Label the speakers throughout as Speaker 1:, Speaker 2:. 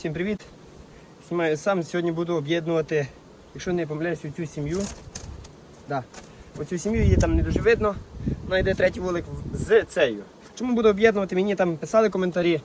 Speaker 1: Всім привіт! Знімаю сам. Сьогодні буду об'єднувати, якщо не помиляюсь, цю сім'ю. Да. Оцю сім'ю її там не дуже видно. Вона йде третій вулик з цею. Чому буду об'єднувати? Мені там писали коментарі,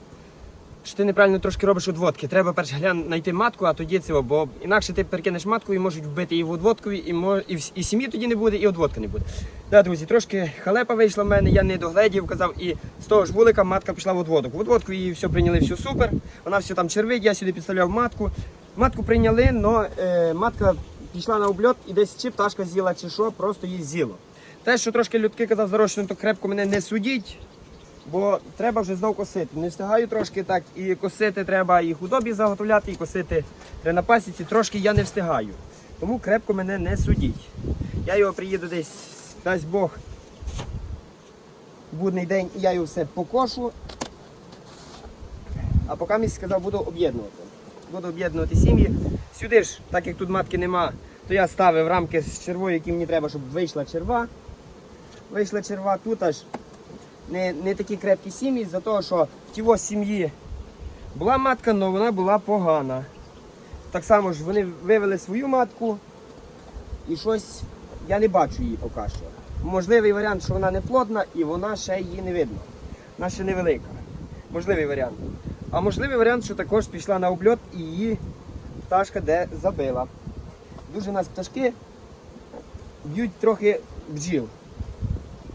Speaker 1: що ти неправильно трошки робиш одводки. Треба перш глян знайти матку, а тоді цього, бо інакше ти перекинеш матку і можуть вбити її в одводкові, і, і, в- і сім'ї тоді не буде, і одводка не буде. Да, друзі, трошки халепа вийшла в мене, я не догледів, казав, і з того ж вулика матка пішла в одводок. В одводку її все прийняли, все супер. Вона все там червить, я сюди підставляв матку. Матку прийняли, але е, матка пішла на обльот і десь чи пташка з'їла, чи що, просто її з'їло. Те, що трошки людки казав зарощено, то крепко мене не судіть. Бо треба вже знов косити. Не встигаю трошки так. І косити треба і худобі заготовляти, і косити треба на пасіці. Трошки я не встигаю. Тому крепко мене не судіть. Я його приїду десь, дасть Бог, будний день, і я його все покошу. А поки місяць сказав, буду об'єднувати. Буду об'єднувати сім'ї. Сюди ж, так як тут матки нема, то я ставив рамки з червою, які мені треба, щоб вийшла черва. Вийшла черва тут аж не, не такі крепкі сім'ї, за того, що в тіво сім'ї була матка, але вона була погана. Так само ж вони вивели свою матку і щось я не бачу її поки що. Можливий варіант, що вона не плодна і вона ще її не видно. Вона ще невелика. Можливий варіант. А можливий варіант, що також пішла на обльот і її пташка де забила. Дуже нас пташки б'ють трохи бджіл.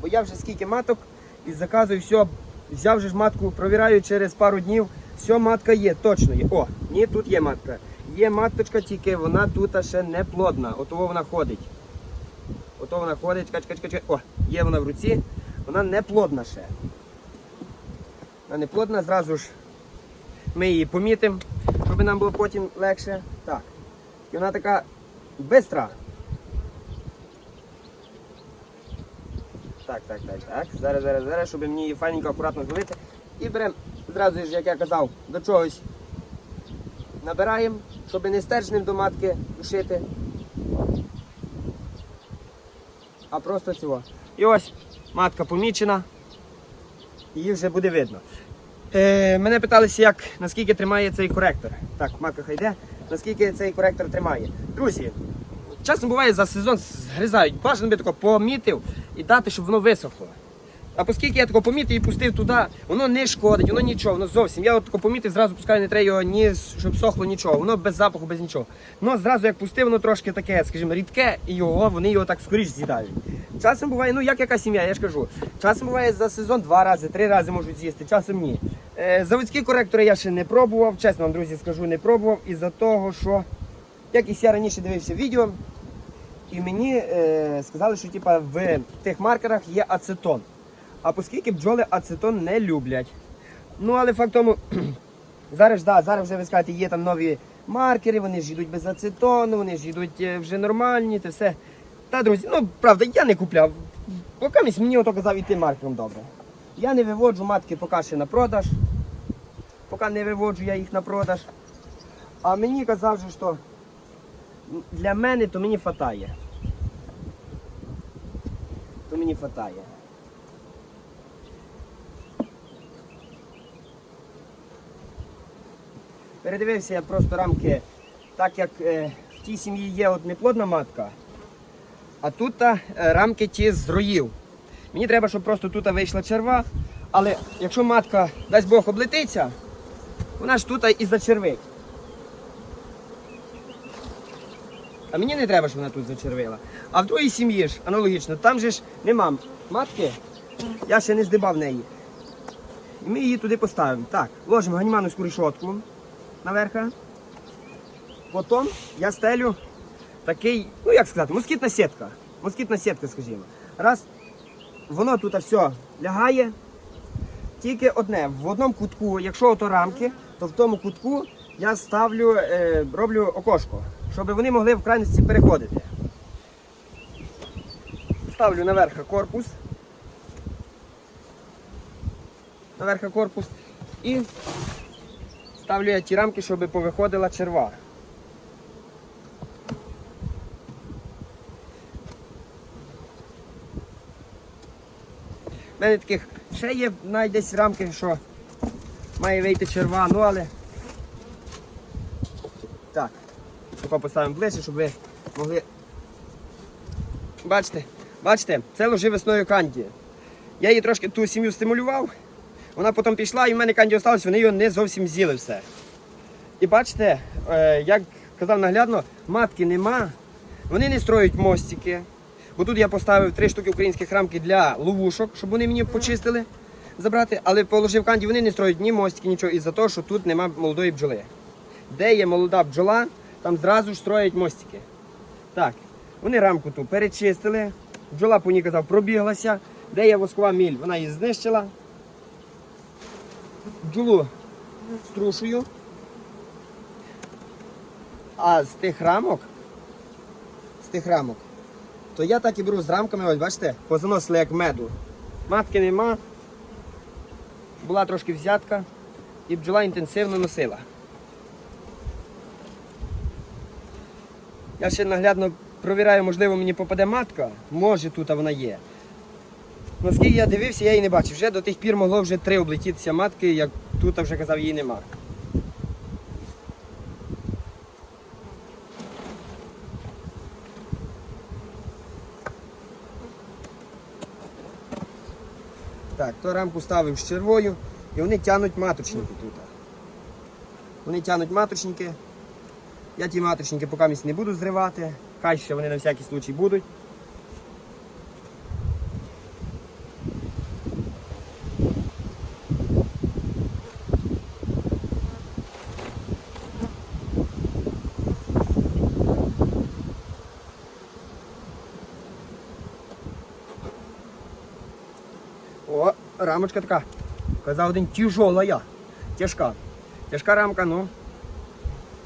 Speaker 1: Бо я вже скільки маток і заказую все, взяв же ж матку, провіряю через пару днів. Все, матка є, точно є. О, ні, тут є матка. Є маточка, тільки вона тут ще не плодна. Ото вона ходить. Ото вона ходить, чекай, чекай. О, є вона в руці. Вона не плодна ще. Вона не плодна, зразу ж ми її помітимо, щоб нам було потім легше. Так. І вона така бистра. Так, так, так, так. Зараз, зараз, зараз, щоб мені її файненько, акуратно зловити. І беремо зразу ж, як я казав, до чогось набираємо, щоб не стержнем до матки душити. А просто цього. І ось матка помічена. Її вже буде видно. Е, мене питалися, як, наскільки тримає цей коректор. Так, матка хай йде. Наскільки цей коректор тримає. Друзі, часно буває за сезон згризають. Бажано би тако помітив і дати, щоб воно висохло. А оскільки я тако помітив і пустив туди, воно не шкодить, воно нічого, воно зовсім. Я от тако помітив, зразу пускаю, не треба його ні, щоб сохло нічого. Воно без запаху, без нічого. Ну зразу як пустив, воно трошки таке, скажімо, рідке, і його вони його так скоріш з'їдають. Часом буває, ну як яка сім'я, я ж кажу. Часом буває за сезон два рази, три рази можуть з'їсти, часом ні. Е, заводські коректори я ще не пробував, чесно вам, друзі, скажу, не пробував із-за того, що якось я раніше дивився відео. І мені е, сказали, що типа, в тих маркерах є ацетон. А оскільки бджоли ацетон не люблять. Ну, але факт тому, зараз, да, зараз вже ви скажете, є там нові маркери, вони ж йдуть без ацетону, вони ж йдуть е, вже нормальні, це все. Та, друзі, ну правда, я не купляв. Поки мені ото казав іти маркером добре. Я не виводжу матки поки ще на продаж. Поки не виводжу я їх на продаж. А мені казав, що для мене то мені фатає. То мені фатає. Передивився я просто рамки, так як е, в тій сім'ї є от неплодна матка, а тут е, рамки ті з роїв. Мені треба, щоб просто тут вийшла черва, але якщо матка, дасть Бог, облетиться, вона ж тут і зачервить. А мені не треба, щоб вона тут зачервила. А в твоїй сім'ї ж аналогічно, там же ж нема матки, я ще не здибав неї. І ми її туди поставимо. Так, ложимо ганімановську решетку наверха. Потім я стелю такий, ну як сказати, москітна сітка. Москітна сітка, скажімо. Раз воно тут все лягає. Тільки одне, в одному кутку, якщо ото рамки, то в тому кутку я ставлю, е, роблю окошко, щоб вони могли в крайності переходити. Ставлю наверх корпус. Наверх корпус і ставлю я ті рамки, щоб повиходила черва. У мене таких ще є навіть десь рамки, що має вийти черва, ну але Так. Тако поставимо ближче, щоб ви могли. Бачите, бачите, це ложи весною канді. Я її трошки ту сім'ю стимулював. Вона потім пішла, і в мене канді осталось, вони його не зовсім з'їли все. І бачите, е, як казав наглядно, матки нема, вони не строють мостики. Бо тут я поставив три штуки українських рамки для ловушок, щоб вони мені почистили, забрати. Але положив канді, вони не строють ні мостики, нічого, із-за того, що тут нема молодої бджоли. Де є молода бджола, там зразу ж строять мостики. Так, вони рамку ту перечистили. Бджола по ній казав, пробіглася. Де є воскова міль, вона її знищила. Бджолу струшую. А з тих рамок, з тих рамок, то я так і беру з рамками, ось бачите, позаносили як меду. Матки нема. Була трошки взятка і бджола інтенсивно носила. Я ще наглядно провіряю, можливо, мені попаде матка. Може тут вона є. Наскільки я дивився, я її не бачив. Вже до тих пір могло вже три облетітися матки, як тут вже казав, її нема. Так, то рамку ставив з червою і вони тянуть маточники тут. Вони тянуть маточники. Я ті маточники поки місць не буду зривати. Хай ще вони на всякий случай будуть. О, рамочка така. Казав один тяжола. Тяжка. Тяжка рамка, ну.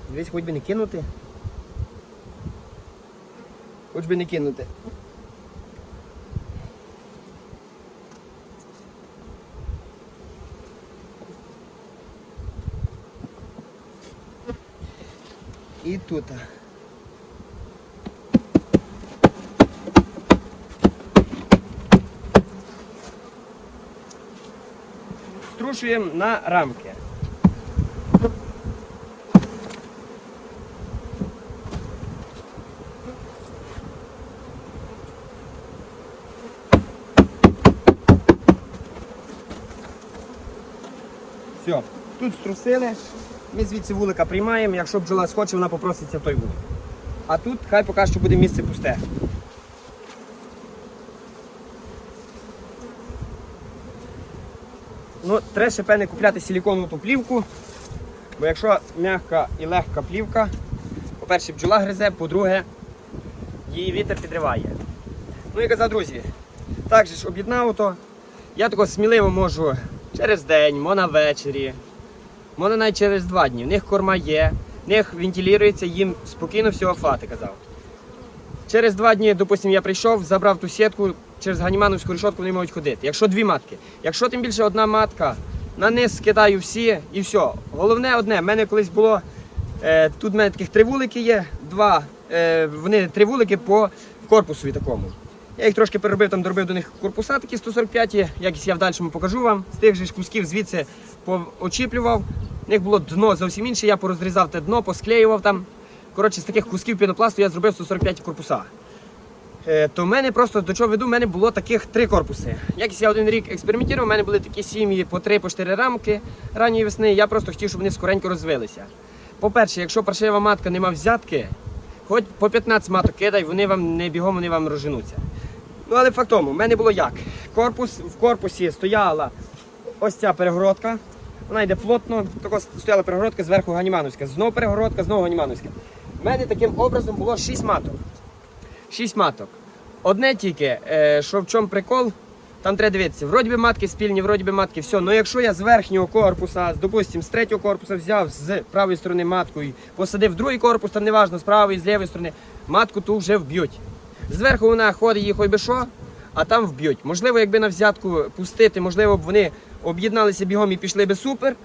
Speaker 1: Дивись, хоч би не кинути. Хоч би не кинути. І тут. Струшуємо на рамки. Все, тут струсили. Ми звідси вулика приймаємо. Якщо бджола схоче, вона попроситься в той вулик. А тут хай поки що буде місце пусте. Ну, треба ще певне купляти силіконову ту плівку. Бо якщо м'яка і легка плівка, по-перше, бджола гризе, по-друге, її вітер підриває. Ну і казав, друзі, так же ж об'єднав то. Я тако сміливо можу через день, мо на вечері, мо навіть через два дні. В них корма є, в них вентилюється, їм спокійно всього хватить, казав. Через два дні, допустимо, я прийшов, забрав ту сітку, через ганімановську решетку вони можуть ходити. Якщо дві матки. Якщо тим більше одна матка, на низ скидаю всі і все. Головне одне, в мене колись було, е, тут в мене таких три вулики є, два, е, вони три вулики по корпусу такому. Я їх трошки переробив, там доробив до них корпуса такі 145, якісь я в дальшому покажу вам. З тих же кусків звідси очіплював. В них було дно зовсім інше, я порозрізав те дно, посклеював там. Коротше, з таких кусків пінопласту я зробив 145 корпуса. Е, то в мене просто до чого веду, в мене було таких три корпуси. Якось я один рік експериментував, у мене були такі сім'ї по три, по чотири рамки ранньої весни. Я просто хотів, щоб вони скоренько розвилися. По-перше, якщо паршива матка не мав взятки, хоч по 15 маток кидай, вони вам не бігом вони вам розженуться. Ну, але факт тому, в мене було як? Корпус, в корпусі стояла ось ця перегородка. Вона йде плотно, тако стояла перегородка, зверху ганімановська. Знову перегородка, знову ганімановська. У мене таким образом було 6 маток. 6 маток. Одне тільки, е, що в чому прикол, там треба дивитися. Вроді би матки спільні, вроді би матки, все. Ну якщо я з верхнього корпуса, з, допустим, з третього корпуса взяв з правої сторони матку і посадив другий корпус, там неважно, з правої, з лівої сторони, матку ту вже вб'ють. Зверху вона ходить її хоч би що, а там вб'ють. Можливо, якби на взятку пустити, можливо б вони об'єдналися бігом і пішли би супер.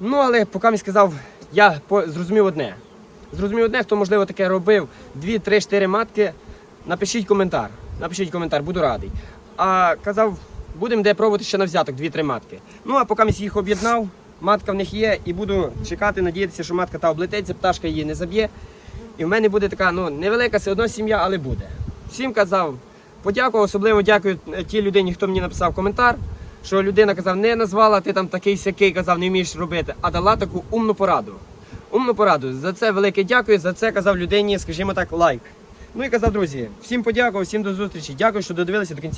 Speaker 1: Ну, але поки мені сказав, я зрозумів одне. Зрозумів одне, хто можливо таке робив 2, 3, 4 матки. Напишіть коментар. Напишіть коментар, буду радий. А казав, будемо де пробувати ще на взяток 2-3 матки. Ну а поки мені їх об'єднав, матка в них є, і буду чекати, надіятися, що матка та облетиться, пташка її не заб'є. І в мене буде така, ну, невелика все одно сім'я, але буде. Всім казав, подякував, особливо дякую е, тій людині, хто мені написав коментар, що людина казав, не назвала, ти там такий сякий казав, не вмієш робити, а дала таку умну пораду. Умну пораду. За це велике дякую. За це казав людині, скажімо так, лайк. Ну і казав, друзі, всім подякував, всім до зустрічі. Дякую, що додивилися до кінця